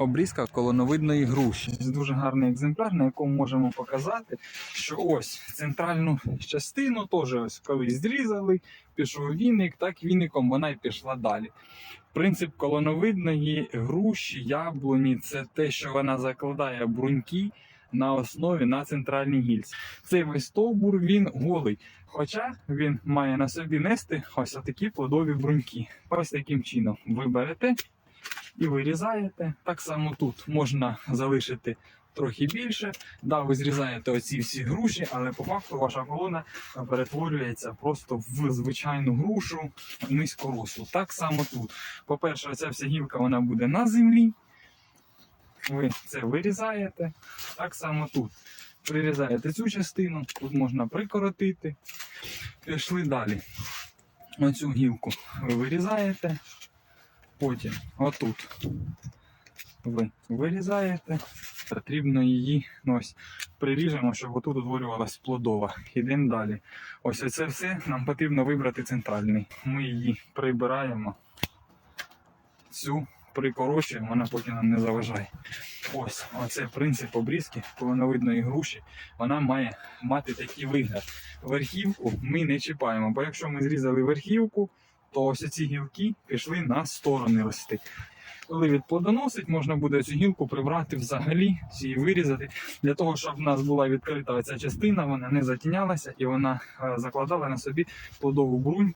Обрізка колоновидної груші. Це дуже гарний екземпляр, на якому можемо показати, що ось центральну частину теж ось колись зрізали, пішов віник, так віником вона й пішла далі. Принцип колоновидної груші, яблуні це те, що вона закладає бруньки на основі на центральній гільці. Цей весь стовбур він голий. Хоча він має на собі нести ось такі плодові бруньки. Ось таким чином ви берете і вирізаєте. Так само тут можна залишити трохи більше. Да, ви зрізаєте оці всі груші, але по факту ваша колона перетворюється просто в звичайну грушу низькорослу. Так само тут. По-перше, ця вся гілка вона буде на землі. Ви це вирізаєте. Так само тут. Прирізаєте цю частину, тут можна прикоротити. Пішли далі. Оцю гілку ви вирізаєте. Потім отут ви вирізаєте. Потрібно її ну, ось, приріжемо, щоб отут утворювалась плодова. Ідемо далі. Ось оце все нам потрібно вибрати центральний. Ми її прибираємо. Цю прикорочуємо, вона потім нам не заважає. Ось, оце принцип обрізки полоновидної груші. Вона має мати такий вигляд. Верхівку ми не чіпаємо, бо якщо ми зрізали верхівку, то ось ці гілки пішли на сторони рости. Коли відплодоносить, можна буде цю гілку прибрати взагалі, її вирізати, для того, щоб в нас була відкрита ця частина, вона не затінялася і вона е, закладала на собі плодову брунь.